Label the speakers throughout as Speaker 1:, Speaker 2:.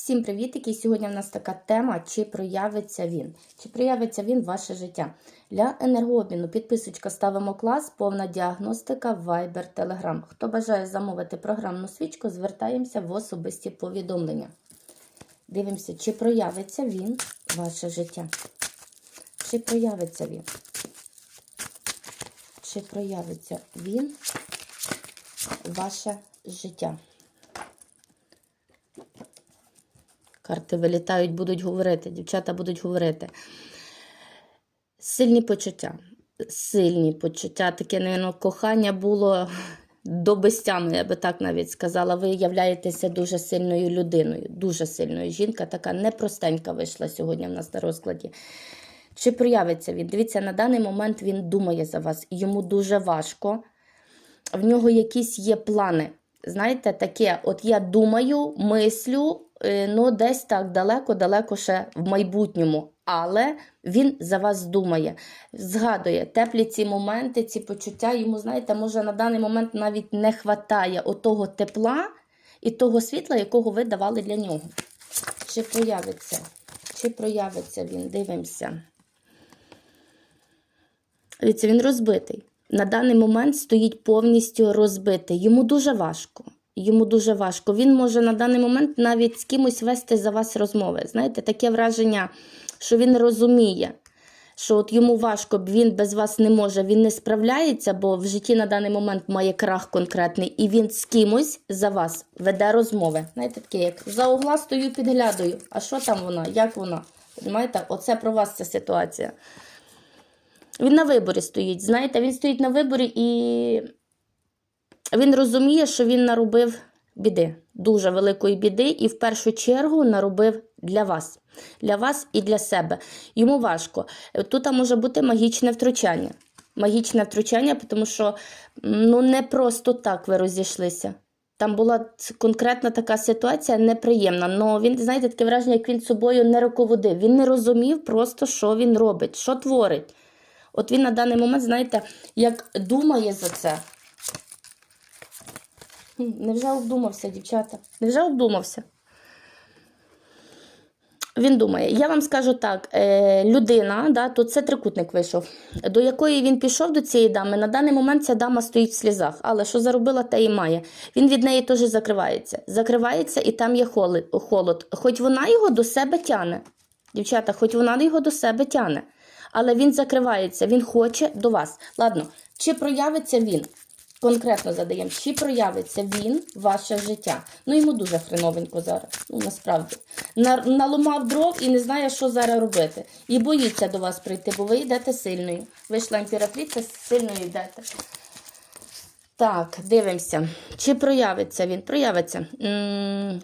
Speaker 1: Всім привітики! Сьогодні в нас така тема, чи проявиться він. Чи проявиться він в ваше життя. Для енергообміну підписочка ставимо клас, повна діагностика, Viber, Telegram. Хто бажає замовити програмну свічку, звертаємося в особисті повідомлення. Дивимося, чи проявиться він в ваше життя. Чи проявиться він? Чи проявиться він ваше життя? Карти вилітають, будуть говорити, дівчата будуть говорити. Сильні почуття. Сильні почуття. Таке, напевно, кохання було до безтями, я би так навіть сказала. Ви являєтеся дуже сильною людиною, дуже сильною. Жінка така непростенька вийшла сьогодні в нас на розкладі. Чи проявиться він? Дивіться, на даний момент він думає за вас. Йому дуже важко. В нього якісь є плани. Знаєте, таке, от я думаю, мислю, ну десь так далеко-далеко ще в майбутньому. Але він за вас думає, згадує теплі ці моменти, ці почуття. Йому, знаєте, може на даний момент навіть не вистачає отого тепла і того світла, якого ви давали для нього. Чи проявиться? Чи проявиться він? Дивимося. Дивіться, він розбитий. На даний момент стоїть повністю розбитий. Йому дуже важко. Йому дуже важко. Він може на даний момент навіть з кимось вести за вас розмови. Знаєте, таке враження, що він розуміє, що от йому важко, він без вас не може, він не справляється, бо в житті на даний момент має крах конкретний, і він з кимось за вас веде розмови. Знаєте, таке, як за угла стою, підглядаю. А що там вона? Як вона? Понимаєте, оце про вас ця ситуація. Він на виборі стоїть. Знаєте, він стоїть на виборі і він розуміє, що він наробив біди, дуже великої біди, і в першу чергу наробив для вас, для вас і для себе. Йому важко. Тут може бути магічне втручання. Магічне втручання, тому що ну, не просто так ви розійшлися. Там була конкретна така ситуація неприємна. Но він, знаєте, таке враження, як він собою не руководив. Він не розумів просто, що він робить, що творить. От він на даний момент, знаєте, як думає за це. Невже обдумався, дівчата? Невже обдумався? Він думає, я вам скажу так: е, людина, да, тут це трикутник вийшов, до якої він пішов до цієї дами. На даний момент ця дама стоїть в слізах, але що заробила, те і має. Він від неї теж закривається. Закривається і там є холод. Хоч вона його до себе тяне. Дівчата, хоч вона його до себе тяне. Але він закривається, він хоче до вас. Ладно, чи проявиться він? Конкретно задаємо, чи проявиться він ваше життя? Ну, йому дуже хреновенько зараз. Ну, насправді. На- Наломав дров і не знає, що зараз робити. І боїться до вас прийти, бо ви йдете сильною. Вийшла імператриця, сильною йдете. Так, дивимося. Чи проявиться він? Проявиться.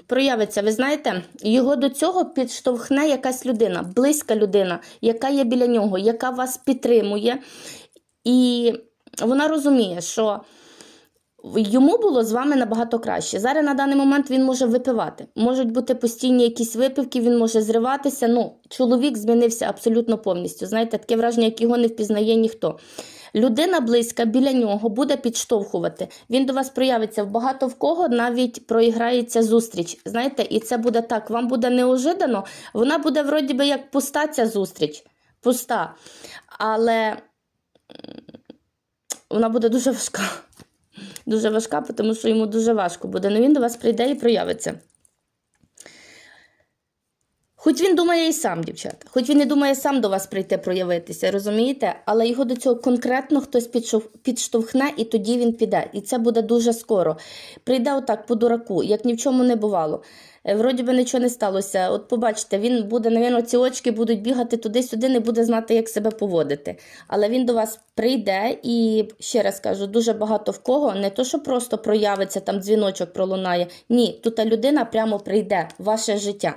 Speaker 1: проявиться, ви знаєте, його до цього підштовхне якась людина, близька людина, яка є біля нього, яка вас підтримує. І вона розуміє, що йому було з вами набагато краще. Зараз на даний момент він може випивати. Можуть бути постійні якісь випивки, він може зриватися. Ну, чоловік змінився абсолютно повністю. Знаєте, таке враження, як його не впізнає ніхто. Людина близька біля нього буде підштовхувати. Він до вас проявиться в багато в кого навіть проіграється зустріч. Знаєте, і це буде так. Вам буде неожиданно. Вона буде вроді би як пуста ця зустріч. Пуста. Але вона буде дуже важка. Дуже важка, тому що йому дуже важко буде. Ну він до вас прийде і проявиться. Хоч він думає і сам, дівчата, хоч він не думає сам до вас прийти проявитися, розумієте? Але його до цього конкретно хтось підштовхне, і тоді він піде. І це буде дуже скоро. Прийде отак по дураку, як ні в чому не бувало. Е, Вроді би нічого не сталося. От побачите, він буде, навірно, ці очки будуть бігати туди-сюди, не буде знати, як себе поводити. Але він до вас прийде і ще раз кажу, дуже багато в кого не то, що просто проявиться, там дзвіночок пролунає. Ні, тут людина прямо прийде ваше життя.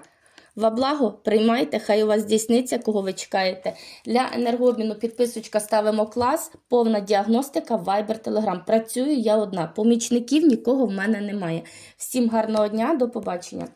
Speaker 1: Во благо, приймайте, хай у вас здійсниться, кого ви чекаєте. Для енергообміну підписочка ставимо клас, повна діагностика, вайбер, телеграм. Працюю я одна. Помічників нікого в мене немає. Всім гарного дня, до побачення.